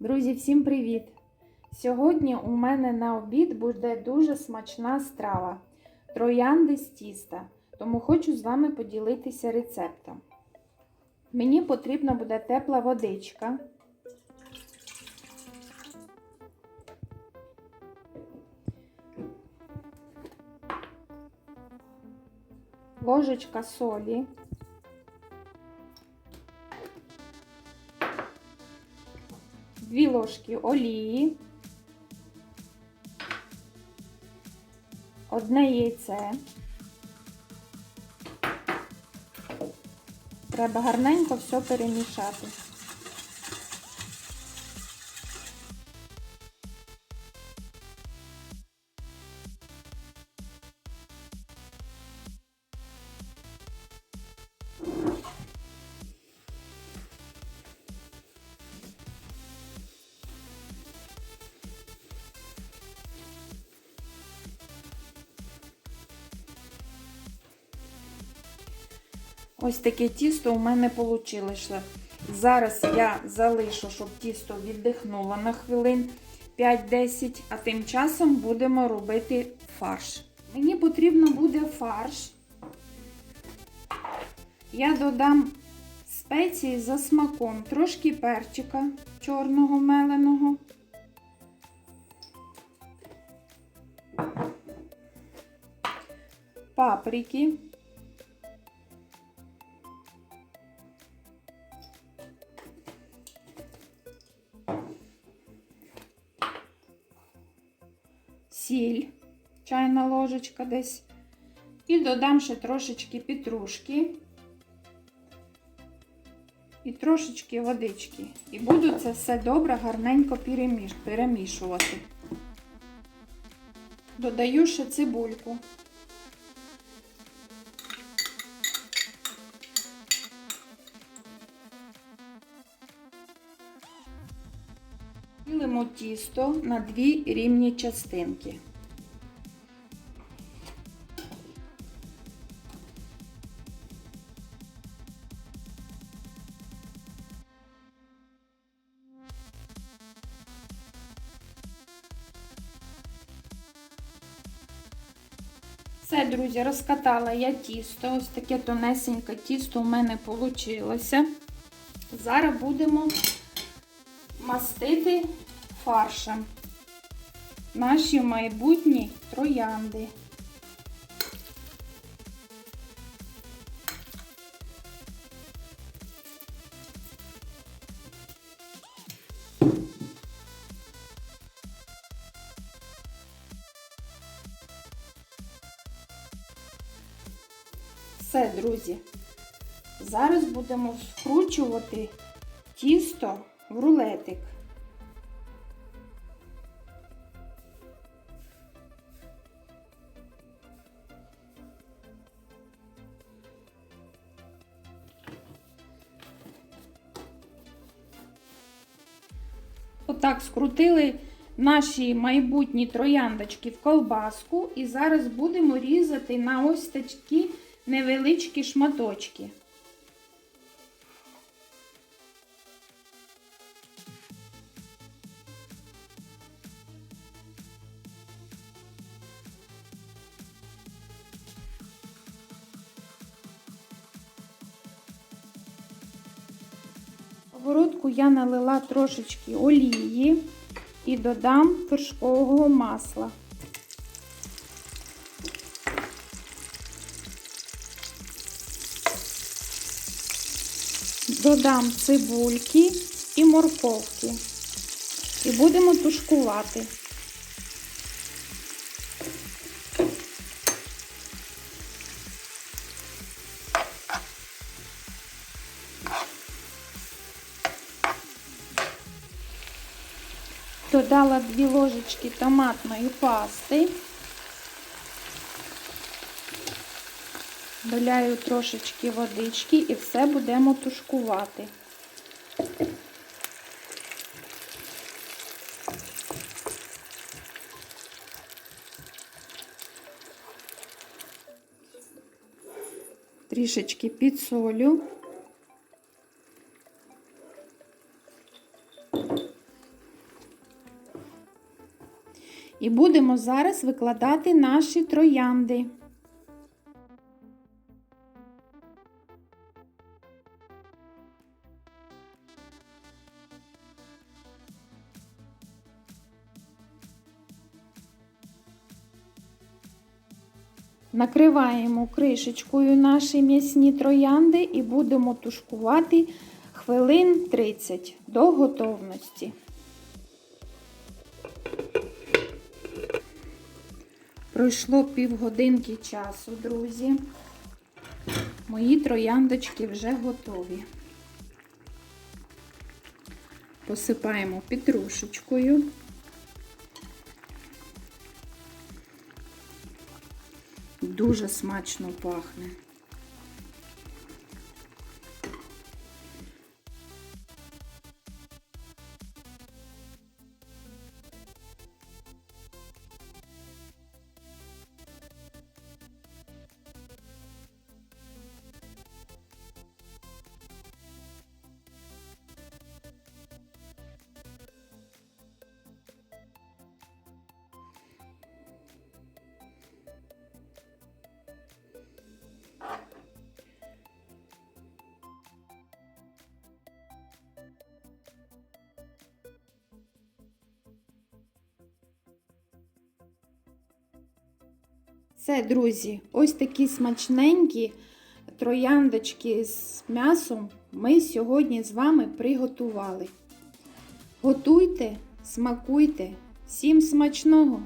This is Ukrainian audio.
Друзі, всім привіт! Сьогодні у мене на обід буде дуже смачна страва троянди з тіста, тому хочу з вами поділитися рецептом. Мені потрібна буде тепла водичка. Ложечка солі. Дві ложки олії, одне яйце. Треба гарненько все перемішати. Ось таке тісто у мене вийшло. Зараз я залишу, щоб тісто віддихнуло на хвилин 5-10, а тим часом будемо робити фарш. Мені потрібно буде фарш. Я додам спеції за смаком, трошки перчика чорного меленого. Паприки. Сіль, чайна ложечка десь. І додам ще трошечки петрушки і трошечки водички. І буду це все добре, гарненько переміш... перемішувати. Додаю ще цибульку. Ділимо тісто на дві рівні частинки. Все, друзі, розкатала я тісто. Ось таке тонесеньке тісто у мене вийшло. Зараз будемо мастити фаршем наші майбутні троянди. Все, друзі. Зараз будемо скручувати тісто в рулетик. Отак скрутили наші майбутні трояндочки в колбаску і зараз будемо різати на ось такі невеличкі шматочки. Сковородку я налила трошечки олії і додам вершкового масла. Додам цибульки і морковки. І будемо тушкувати. Додала 2 ложечки томатної пасти. Доляю трошечки водички і все будемо тушкувати. Трішечки підсолю. І будемо зараз викладати наші троянди. Накриваємо кришечкою наші м'ясні троянди і будемо тушкувати хвилин 30 до готовності. Пройшло півгодинки часу, друзі. Мої трояндочки вже готові. Посипаємо петрушечкою. Дуже смачно пахне. Це, друзі, ось такі смачненькі трояндочки з м'ясом ми сьогодні з вами приготували. Готуйте, смакуйте, всім смачного!